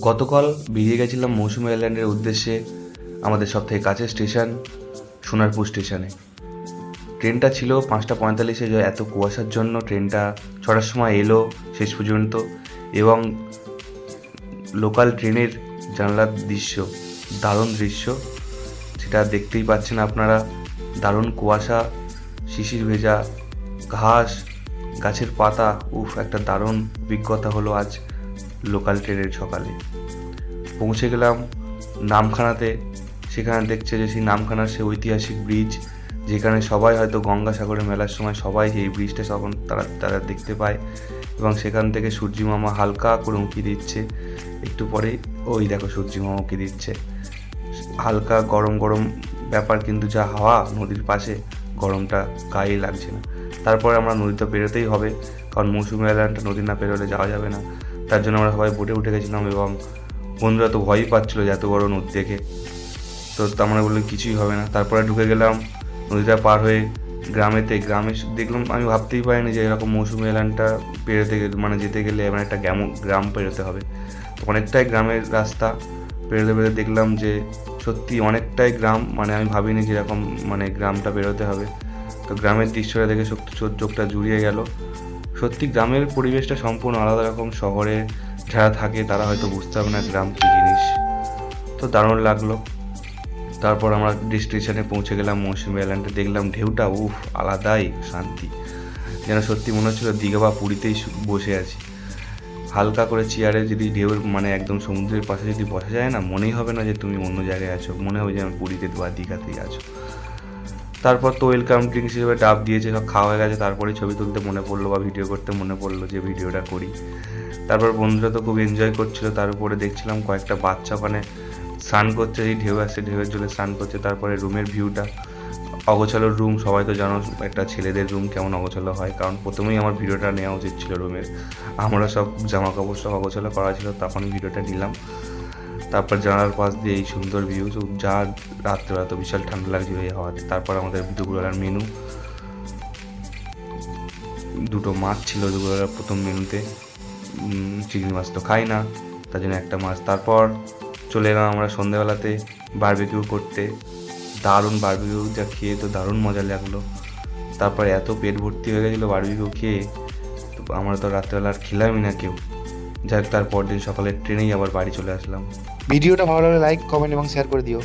গতকাল বেরিয়ে গেছিলাম মৌসুমী আইল্যান্ডের উদ্দেশ্যে আমাদের সব থেকে কাছের স্টেশন, সোনারপুর স্টেশনে। ট্রেনটা ছিল পাঁচটা পঁয়তাল্লিশে, যে এত কুয়াশার জন্য ট্রেনটা ছটার সময় এলো শেষ পর্যন্ত এবং লোকাল ট্রেনের জানলার দৃশ্য, দারুণ দৃশ্য। সেটা দেখতেই পাচ্ছেন আপনারা, দারুণ কুয়াশা, শিশির ভেজা, ঘাস, গাছের পাতা, উফ, একটা দারুণ অভিজ্ঞতা হলো আজ। লোকাল ট্রেনের সকালে। পৌঁছে গেলাম নামখানাতে। সেখানে দেখছে যে সেই নামখানার সে ঐতিহাসিক ব্রিজ যেখানে সবাই হয়তো গঙ্গাসাগরে মেলার সময় সবাই এই ব্রিজটা তখন তারা তারা দেখতে পায় এবং সেখান থেকে সূর্যি মামা হালকা করে উঁকি দিচ্ছে। একটু পরে ওই দেখো সূর্যি মামা উঁকি দিচ্ছে। হালকা গরম গরম ব্যাপার কিন্তু যা হাওয়া নদীর পাশে, গরমটা গায়ে লাগছে না। তারপরে আমরা নদীতে পেরোতেই হবে, কারণ মৌসুমি আইল্যান্ডটা নদী না পেরোলে যাওয়া যাবে না। তার জন্য আমরা সবাই বোটে উঠে গেছিলাম এবং বন্ধুরা তো ভয়ই পাচ্ছিলো যে এত বড় নদী দেখে। তো আমরা বললাম কিছুই হবে না। তারপরে ঢুকে গেলাম নদীটা পার হয়ে গ্রামেতে। গ্রামে দেখলাম, আমি ভাবতেই পারিনি যে এরকম মৌসুমি এলানটা পেরোতে গেলে মানে যেতে গেলে এমন একটা গ্রাম গ্রাম পেরোতে হবে। অনেকটাই গ্রামের রাস্তা পেরোতে পেরোতে দেখলাম যে সত্যি অনেকটাই গ্রাম মানে আমি ভাবিনি যে এরকম মানে গ্রামটা বেরোতে হবে। তো গ্রামের দৃশ্যটা দেখে সত্যি চোখ চোখটা জুড়িয়ে গেল। সত্যি গ্রামের পরিবেশটা সম্পূর্ণ আলাদা রকম। শহরে যারা থাকে, তারা হয়তো বুঝতে পারবে না গ্রাম কী জিনিস। তো দারুণ লাগল। তারপর আমরা ডেস্টিনেশনে পৌঁছে গেলাম, মৌসুমি আইল্যান্ডে দেখলাম ঢেউটা, উফ, আলাদাই শান্তি। যেন সত্যি মনে হচ্ছিল দীঘা বা পুরীতেই বসে আছি। হালকা করে চেয়ারে যদি ঢেউর মানে একদম সমুদ্রের পাশে যদি বসা যায় না, মনেই হবে না যে তুমি অন্য জায়গায় আছো। মনে হবে যে আমি পুরীতে বা দীঘাতেই আছো। তারপর তো ওয়েলকাম ড্রিঙ্কস হিসেবে ডাব দিয়েছে, সব খাওয়া হয়ে গেছে তারপরে ছবি তুলতে মনে পড়ল বা ভিডিও করতে মনে পড়ল যে ভিডিওটা করি। তারপর বন্ধুরা তো খুব এনজয় করছিল, তার উপরে দেখছিলাম কয়েকটা বাচ্চা ওখানে স্নান করছে, এই ঢেউ আসছে, ঢেউয়ের জন্য স্নান করছে, তারপরে রুমের ভিউটা অগোছালো রুম সবাই তো জানো একটা ছেলেদের রুম কেমন অগোছালো হয়, কারণ প্রথমেই আমার ভিডিওটা নেওয়া উচিত ছিল রুমের আমরা সব জামা কাপড় সব অগোছালো করা ছিল তখনই ভিডিওটা নিলাম। তারপর জানালার পাশ দিয়ে এই সুন্দর ভিউ যা রাত্রেবেলা তো বিশাল ঠান্ডা লাগছিল এই হাওয়াতে। তারপর আমাদের দুপুরবেলার মেনু দুটো মাছ ছিল দুপুরবেলার প্রথম মেনুতে চিংড়ি মাছ তো খাই না, তার জন্য একটা মাছ। তারপর চলে এলাম আমরা সন্ধেবেলাতে বারবিকিউ করতে। দারুণ বারবিকিউ যা খেয়ে তো দারুণ মজা লাগল। তারপর এত পেট ভর্তি হয়ে গেছিল বারবিকিউ খেয়ে। আমরা তো রাত্রেবেলা আর খেলামই না কেউ। যাই তারপর দিন সকালে ট্রেনেই আবার বাড়ি চলে আসলাম। ভিডিওটা ভালো লাগলে লাইক কমেন্ট এবং শেয়ার করে দিও।